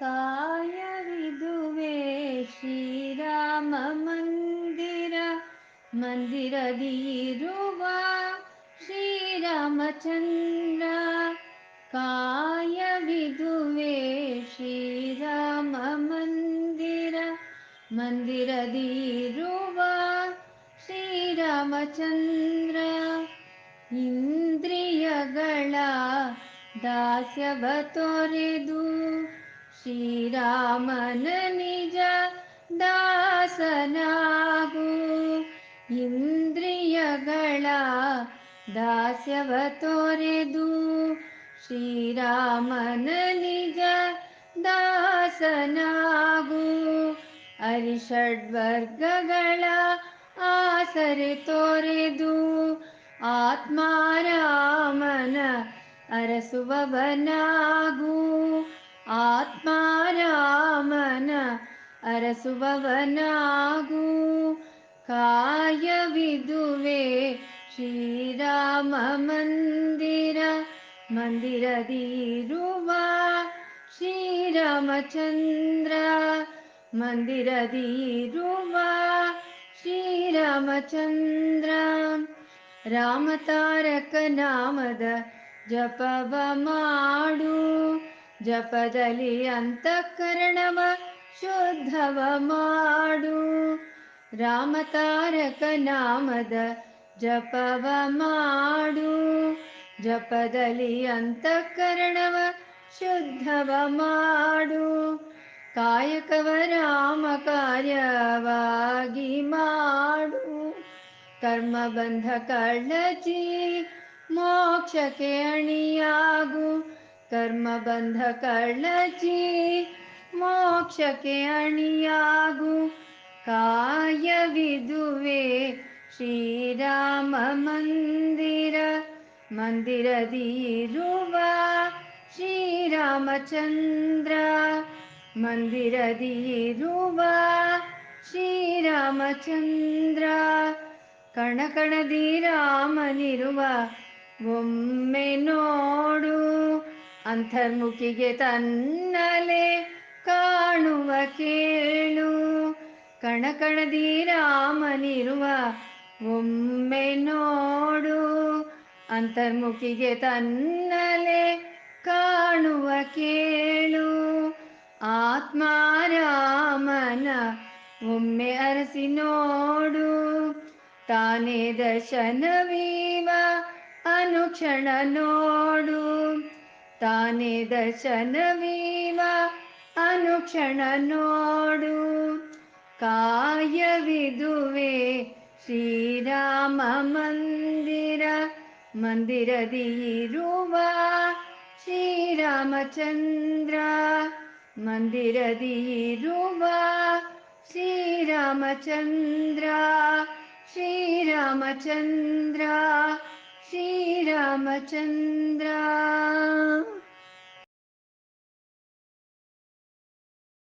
कायविदुवे श्रीराम मंदिर मन्दिरदिरुवा श्रीरामचन्द्र ಮಂದಿರದಿರುವ ಶ್ರೀರಾಮಚಂದ್ರ ಇಂದ್ರಿಯಗಳ ದಾಸ್ಯವ ತೊರೆದು ಶ್ರೀರಾಮನ ನಿಜ ದಾಸನಾಗು. ಇಂದ್ರಿಯಗಳ ದಾಸ್ಯವ ತೊರೆದು ಶ್ರೀರಾಮನ ನಿಜ ದಾಸನಾಗು. ಅರಿಷಡ್ವರ್ಗಗಳ ಆಸರೆ ತೋರೆದು ಆತ್ಮಾರಾಮನ ಅರಸುವವನಾಗು. ಆತ್ಮಾರಾಮನ ಅರಸುವವನಾಗು. ಕಾಯವಿದುವೆ ಶ್ರೀರಾಮ ಮಂದಿರ ಮಂದಿರದಿರುವ ಶ್ರೀರಾಮಚಂದ್ರ. ಮಂದಿರದಿರುವ, ಶ್ರೀರಾಮಚಂದ್ರ. ರಾಮತಾರಕ ನಾಮದ ಜಪವ ಮಾಡು, ಜಪದಲ್ಲಿ ಅಂತಃಕರಣವ ಶುದ್ಧವ ಮಾಡು. ರಾಮತಾರಕ ನಾಮದ ಜಪವ ಮಾಡು, ಜಪದಲ್ಲಿ ಅಂತಃಕರಣವ ಶುದ್ಧವ ಮಾಡು. ಕಾಯಕವ ರಾಮ ಕಾರ್ಯವಾಗಿ ಮಾಡು ಕರ್ಮಬಂಧ ಕಳ್ಳಚಿ ಮೋಕ್ಷಕ್ಕೆ ಅಣಿಯಾಗು ಕರ್ಮಬಂಧ ಕಳ್ಳಚಿ ಮೋಕ್ಷಕ್ಕೆ ಅಣಿಯಾಗು ಕಾಯವಿದುವೆ ಶ್ರೀರಾಮ ಮಂದಿರ ಮಂದಿರದಿರುವ ಶ್ರೀರಾಮಚಂದ್ರ ಮಂದಿರದಿರುವ ಶ್ರೀರಾಮಚಂದ್ರ ಕಣಕಣದಿ ರಾಮನಿರುವ ಒಮ್ಮೆ ನೋಡು, ಅಂತರ್ಮುಖಿಗೆ ತನ್ನಲೆ ಕಾಣುವ ಕೇಳು ಕಣಕಣದಿ ರಾಮನಿರುವ ಒಮ್ಮೆ ನೋಡು, ಅಂತರ್ಮುಖಿಗೆ ತನ್ನಲೆ ಕಾಣುವ ಕೇಳು. ಆತ್ಮಾರಾಮನ ಒಮ್ಮೆ ಅರಸಿ ನೋಡು ತಾನೇ ದರ್ಶನವೀವ ಅನುಕ್ಷಣ ನೋಡು ತಾನೇ ದರ್ಶನವೀವ ಅನುಕ್ಷಣ ನೋಡು ಕಾಯವಿದುವೆ ಶ್ರೀರಾಮ ಮಂದಿರ ಮಂದಿರದಿರುವ ಶ್ರೀರಾಮಚಂದ್ರ മന്ദിരതിരുവ ശ്രീരാമചന്ദ്ര ശ്രീരാമചന്ദ്ര ശ്രീരാമചന്ദ്ര.